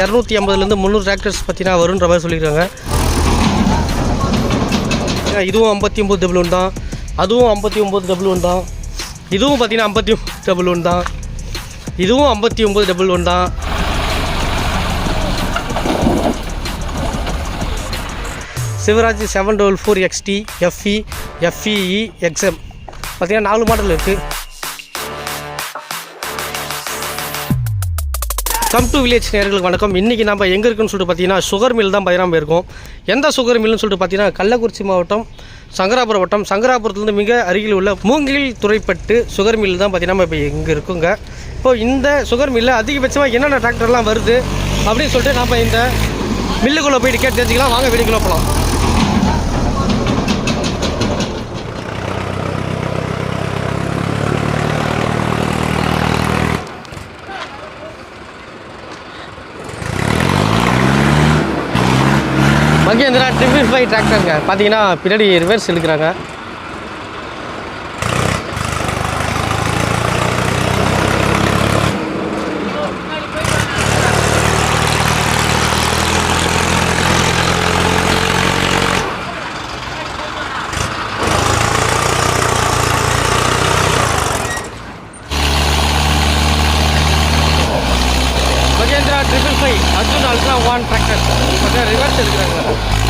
இரநூத்தி ஐம்பதுலேருந்து முந்நூறு டிராக்டர்ஸ் பார்த்தீங்கன்னா வருன்ற மாதிரி சொல்லியிருக்காங்க. இதுவும் ஐம்பத்தி ஒம்பது டபுள் ஒன் தான். அதுவும் ஐம்பத்தி ஒம்பது டபுள் ஒன் தான். இதுவும் பார்த்தீங்கன்னா ஐம்பத்தி டபுள் ஒன் தான். இதுவும் ஐம்பத்தி ஒம்பது டபுள் ஒன் தான். Swaraj seven double four XT FE FEE XM பார்த்தீங்கன்னா நாலு மாடல் இருக்குது கம் டு வில்லேஜ் நேர்களுக்கு வணக்கம். இன்றைக்கி நம்ம எங்கே இருக்குன்னு சொல்லிட்டு பார்த்தீங்கன்னா சுகர் மில் தான் பயணம் போயிருக்கோம் எந்த சுகர் மில்னு சொல்லிட்டு பார்த்தீங்கன்னா கள்ளக்குறிச்சி மாவட்டம் சங்கராபுரம் வட்டம். சங்கராபுரத்துலேருந்து மிக அருகில் உள்ள மூங்கில் துறைப்பட்டு சுகர் மில் தான் பார்த்தீங்கன்னா நம்ம இப்போ இங்கே இருக்குங்க. இப்போ இந்த சுகர் மில்லில் அதிகபட்சமாக என்னென்ன டிராக்டர்லாம் வருது அப்படின்னு சொல்லிட்டு நம்ம இந்த மில்லுக்குள்ளே போயிட்டு கேட்டு தெரிஞ்சுக்கலாம். வாங்க வீடுக்குள்ளே போகலாம் மகேந்திரா ட்ரிபிள் ஃபைவ் டிராக்டருங்க பார்த்தீங்கன்னா பின்னாடி ரிவர்ஸ் எடுக்கிறாங்க Mahindra triple five Arjun ultra one tractor பார்த்தீங்கன்னா ரிவர்ஸ் எடுக்கிறாங்க.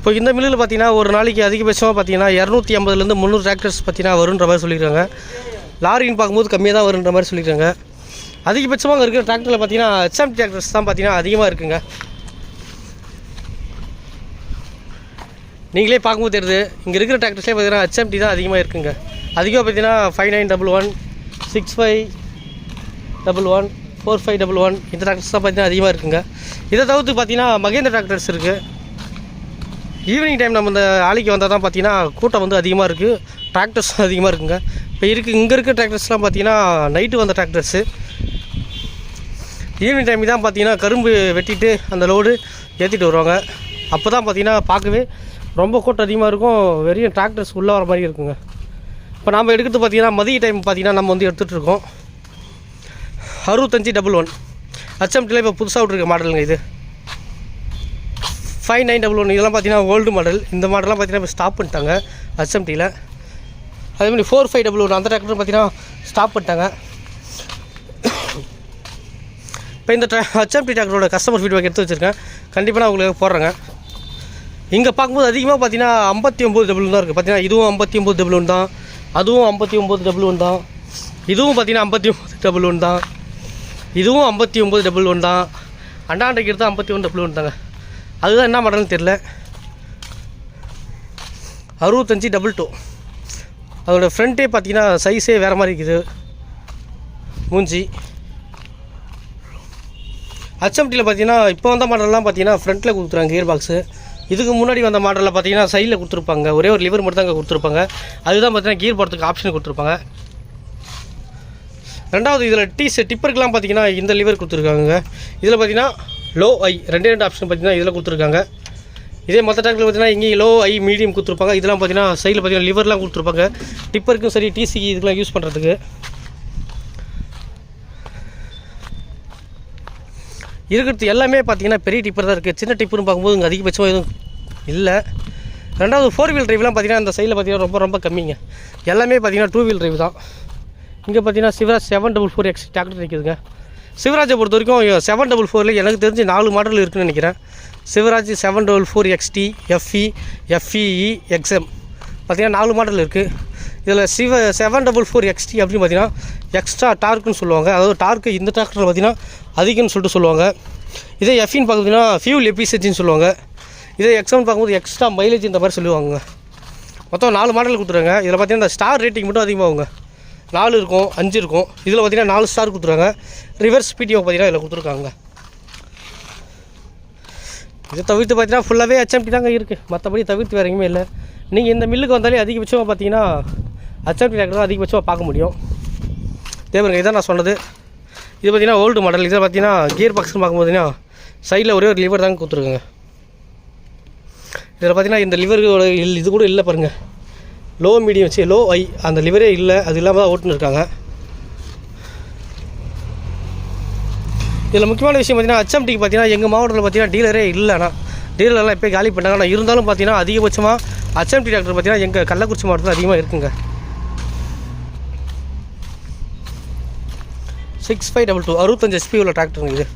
இப்போ இந்த மில்லில் பார்த்தீங்கன்னா ஒரு நாளைக்கு அதிகபட்சமாக பார்த்தீங்கன்னா இரநூத்தி ஐம்பதுலேருந்து முந்நூறு டிராக்டர்ஸ் பார்த்தீங்கன்னா வருன்ற மாதிரி சொல்லியிருக்காங்க. லாரின்னு பார்க்கும்போது கம்மியாக தான் வருன்ற மாதிரி சொல்லியிருக்காங்க. அதிகபட்சமாக அங்கே இருக்கிற டிராக்டரில் பார்த்தீங்கன்னா எச்எம் டிராக்டர்ஸ் தான் பார்த்தீங்கன்னா அதிகமாக இருக்குங்க. நீங்களே பார்க்கும்போது தெரியுது இங்கே இருக்கிற டிராக்டர்ஸ்லேயே பார்த்தீங்கன்னா ஹெச்எம்டி தான் அதிகமாக இருக்குங்க. அதிகமாக பார்த்தீங்கன்னா five nine double one six five double one four five double one இந்த டிராக்டர்ஸ் தான் பார்த்தீங்கன்னா அதிகமாக இருக்குங்க. இதை தவிர்த்து பார்த்தீங்கன்னா மகேந்திர டிராக்டர்ஸ் இருக்குது ஈவினிங் டைம் நம்ம இந்த ஆலைக்கு வந்தால் தான் பார்த்தீங்கன்னா கூட்டம் வந்து அதிகமாக இருக்குது டிராக்டர்ஸ் அதிகமாக இருக்குங்க. இப்போ இருக்குது இங்கே இருக்க டிராக்டர்ஸ்லாம் பார்த்தீங்கன்னா நைட்டு வந்த டிராக்டர்ஸு ஈவினிங் டைம் தான் பார்த்தீங்கன்னா கரும்பு வெட்டிட்டு அந்த லோடு ஏற்றிட்டு வருவாங்க. அப்போ தான் பார்த்தீங்கன்னா பார்க்கவே ரொம்ப கூட்டம் அதிகமாக இருக்கும். வெறும் டிராக்டர்ஸ் உள்ளே வர மாதிரி இருக்குங்க. இப்போ நாம் எடுக்கிறது பார்த்தீங்கன்னா மதிய டைம் பார்த்தீங்கன்னா நம்ம வந்து எடுத்துகிட்டு இருக்கோம். அறுபத்தஞ்சி டபுள் ஒன் ஹச்எம்டியில் இப்போ புதுசாக விட்ருக்க மாடலுங்க இது. ஃபைவ் நைன் டபுள் ஒன் இதெல்லாம் பார்த்தீங்கன்னா ஓல்டு மாடல் இந்த மாடல்லாம் பார்த்தீங்கன்னா இப்போ ஸ்டாப் பண்ணிட்டாங்க. ஹச்எம்டியில் அதே மாதிரி ஃபோர் ஃபைவ் டபுள் ஒன் அந்த டிராக்டர் பார்த்தீங்கன்னா ஸ்டாப் பண்ணிட்டாங்க. இப்போ இந்த ஹச்எம்டி டிராக்டரோட கஸ்டமர் ஃபீட்பேக் எடுத்து வச்சுருக்கேன். கண்டிப்பாக நான் உங்களுக்கு போடுறேங்க. இங்கே பார்க்கும்போது அதிகமாக பார்த்தீங்கன்னா ஐம்பத்தி ஒம்பது டபுள் தான் இருக்குது பார்த்தீங்கன்னா இதுவும் ஐம்பத்தி ஒம்பது டபுள் ஒன் தான். அதுவும் ஐம்பத்தி ஒம்பது டபுள் ஒன் தான். இதுவும் பார்த்தீங்கன்னா ஐம்பத்தி ஒம்பது டபுள் ஒன் தான். இதுவும் ஐம்பத்தி ஒம்பது டபுள் ஒன் தான். அண்டாண்டைக்கு எடுத்தால் ஐம்பத்தி ஒன்று டபுள் ஒன் தாங்க. அதுதான் என்ன மாடல்னு தெரில அறுபத்தஞ்சி டபுள் டூ அதோட ஃப்ரண்ட்டே பார்த்தீங்கன்னா சைஸே வேறு மாதிரி இருக்குது. மூஞ்சி. ஹச்எம்டியில் பார்த்தீங்கன்னா இப்போ வந்த மாடல்லாம் பார்த்தீங்கன்னா ஃப்ரண்ட்டில் கொடுத்துருவாங்க கியர் பாக்ஸு இதுக்கு முன்னாடி வந்த மாடலில் பார்த்தீங்கன்னா சைடில் கொடுத்துருப்பாங்க. ஒரே ஒரு லிவர் மட்டும் தான் அங்கே கொடுத்துருப்பாங்க. அதுதான் பார்த்தீங்கன்னா கியர் போடுறதுக்கு ஆப்ஷன் கொடுத்துருப்பாங்க. ரெண்டாவது இதில் டீஸ் டிப்பருக்குலாம் பார்த்தீங்கன்னா இந்த லிவர் கொடுத்துருக்காங்க இதில் பார்த்தீங்கன்னா லோ ஐ ரெண்டே ரெண்டு ஆப்ஷன் பார்த்தீங்கன்னா இதில் கொடுத்துருக்காங்க. இதே மற்ற டிராக்டர் பார்த்தீங்கன்னா இங்கே லோ ஐ மீடியம் கொடுத்துருப்பாங்க. இதெல்லாம் பார்த்தீங்கன்னா சைடில் பார்த்தீங்கன்னா லிவர்லாம் கொடுத்துருப்பாங்க. டிப்பருக்கும் சரி டிசிக்கு இதுக்கெலாம் யூஸ் பண்ணுறதுக்கு இருக்கிறது எல்லாமே பார்த்தீங்கன்னா பெரிய டிப்பர் தான் இருக்குது சின்ன டிப்பர்னு பார்க்கும்போது இங்கே அதிகபட்சமாக எதுவும் இல்லை. ரெண்டாவது ஃபோர் வீல் ட்ரைவ்லாம் பார்த்தீங்கன்னா அந்த சைடில் பார்த்தீங்கன்னா ரொம்ப ரொம்ப கம்மிங்க. எல்லாமே பார்த்தீங்கன்னா டூ வீல் ட்ரைவ் தான். இங்கே பார்த்தீங்கன்னா Swaraj seven double four X tractor நிற்கிதுங்க சிவராஜை பொறுத்த வரைக்கும் செவன் டபுள் ஃபோரில் எனக்கு தெரிஞ்சு நாலு மாடல் இருக்குதுன்னு நினைக்கிறேன். Swaraj seven double four XT FE FEE XM பார்த்திங்கன்னா நாலு மாடல் இருக்குது இதில் சிவ செவன் டபுள் ஃபோர் எக்ஸ்டி அப்படின்னு பார்த்தீங்கன்னா எக்ஸ்ட்ரா டார்க்குன்னு சொல்லுவாங்க. அதாவது டார்க்கு இந்த டிராக்டரில் பார்த்திங்கன்னா அதிகம்னு சொல்லிட்டு சொல்லுவாங்க. இதே எஃப்இன்னு பார்த்தீங்கன்னா ஃபியூல் எபிசிட்டின்னு சொல்லுவாங்க. இதே எக்ஸ்எம்னு பார்க்கும்போது எக்ஸ்ட்ரா மைலேஜ் இந்த மாதிரி சொல்லுவாங்க மொத்தம் நாலு மாடல் கொடுத்துருங்க. இதில் பார்த்தீங்கன்னா இந்த ஸ்டார் ரேட்டிங் மட்டும் அதிகமாகுங்க. நாலு இருக்கும் அஞ்சு இருக்கும். இதில் பார்த்தீங்கன்னா நாலு ஸ்டார் கொடுத்துருக்காங்க. ரிவர்ஸ் பிடிஓ பார்த்தீங்கன்னா இதில் கொடுத்துருக்காங்க. இதை தவிர்த்து பார்த்தீங்கன்னா ஃபுல்லாகவே ஹெச்எம்டி தாங்க இருக்குது மற்றபடி தவிர்த்து வேறு எங்கேயுமே இல்லை. நீங்கள் இந்த மில்லுக்கு வந்தாலே அதிகபட்சமாக பார்த்தீங்கன்னா ஹெச்எம்டி டிராக்டர் தான் அதிகபட்சமாக பார்க்க முடியும். தேவருங்க இதான் நான் சொன்னது. இது பார்த்தீங்கன்னா ஓல்டு மாடல் இதில் பார்த்தீங்கன்னா கியர் பாக்ஸ்னு பார்க்கும்போதுன்னா சைடில் ஒரே ஒரு லிவர் தாங்க கொடுத்துருக்காங்க. இதில் பார்த்தீங்கன்னா இந்த லிவர் இது கூட இல்லை பாருங்கள் லோ மீடியம் வச்சு லோ ஐ அந்த லிவரே இல்லை அது இல்லாமல் தான் ஓட்டுன்னு இருக்காங்க. இதில் முக்கியமான விஷயம் பார்த்தீங்கன்னா ஹச்எம்டிக்கு பார்த்தீங்கன்னா எங்கள் மாவட்டத்தில் பார்த்தீங்கன்னா டீலரே இல்லைண்ணா டீலர்லாம் எப்போ காலி பண்ணாங்க ஆனால் இருந்தாலும் பார்த்தீங்கன்னா அதிகபட்சமாக ஹச்எம்டி டாக்டர் பார்த்தீங்கன்னா எங்கள் கள்ளக்குறிச்சி மாவட்டத்தில் அதிகமாக இருக்குங்க. சிக்ஸ் ஃபைவ் டபுள் டூ அறுபத்தஞ்சு எஸ்பி உள்ள டிராக்டருங்க இது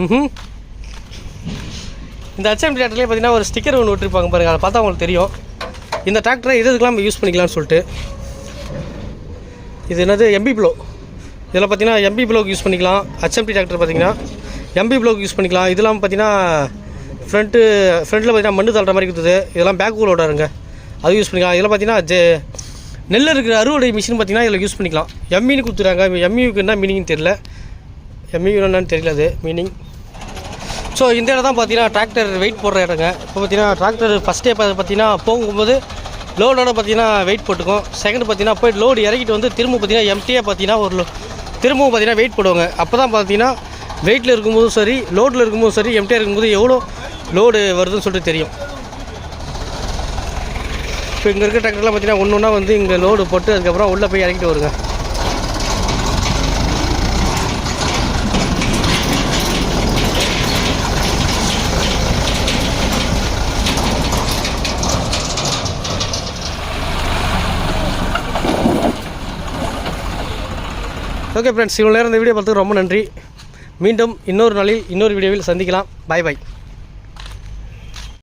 ம் இந்த ஹெச்எம் டிராக்டர்லேயே பார்த்தீங்கன்னா ஒரு ஸ்டிக்கர் ஒன்று விட்டுருப்பாங்க பாருங்கள் அதை பார்த்தா உங்களுக்கு தெரியும். இந்த டிராக்டரை எது எதுக்கெல்லாம் நம்ம யூஸ் பண்ணிக்கலாம்னு சொல்லிட்டு. இது என்னது? எம்பி ப்ளோ இதில் பார்த்தீங்கன்னா எம்பி ப்ளோக்கு யூஸ் பண்ணிக்கலாம். ஹெச்எம்டி டிராக்டர் பார்த்தீங்கன்னா எம்பி ப்ளோக்கு யூஸ் பண்ணிக்கலாம். இதெல்லாம் பார்த்தீங்கன்னா ஃப்ரண்ட்டு ஃப்ரண்ட்டில் பார்த்தீங்கன்னா மண்ணு தள்ளுற மாதிரி இருக்குது. இதெல்லாம் பேக் ஊரோட இருங்க அது யூஸ் பண்ணிக்கலாம். இதில் பார்த்தீங்கன்னா ஜெ நெல் இருக்கிற அறுவடை மிஷின் பார்த்தீங்கன்னா இதில் யூஸ் பண்ணிக்கலாம். எம்மின்னு கொடுத்துறாங்க எம்மிக்கு என்ன மீனிங்னு தெரியல. எம்இ என்னன்னு தெரியல அது மீனிங் ஸோ இந்த இடம் தான் பார்த்தீங்கன்னா டிராக்டர் வெயிட் போடுற இடங்க. இப்போ பார்த்தீங்கன்னா டிராக்டர் ஃபஸ்ட்டே பார்த்தீங்கன்னா போகும்போது லோடோட பார்த்தீங்கன்னா வெயிட் போட்டுக்கும். செகண்ட் பார்த்தீங்கன்னா போய் லோடு இறக்கிட்டு வந்து திரும்ப பார்த்தீங்கன்னா எம்டியாக பார்த்தீங்கன்னா ஒரு திரும்பவும் பார்த்தீங்கன்னா வெயிட் போடுவாங்க. அப்போ தான் பார்த்தீங்கன்னா வெயிட்டில் இருக்கும்போதும் சரி லோடில் இருக்கும்போதும் சரி எம்டியாக இருக்கும்போது எவ்வளோ லோடு வருதுன்னு சொல்லிட்டு தெரியும். இப்போ இங்கே இருக்க டிராக்டர்லாம் பார்த்தீங்கன்னா ஒன்று ஒன்றா வந்து இங்கே லோடு போட்டு அதுக்கப்புறம் உள்ளே போய் இறக்கிட்டு வருங்க. ஓகே ஃப்ரெண்ட்ஸ் இவ்வளோ நேரம் இந்த வீடியோ பார்த்துக்கு ரொம்ப நன்றி. மீண்டும் இன்னொரு நாளில் இன்னொரு வீடியோவில் சந்திக்கலாம். By by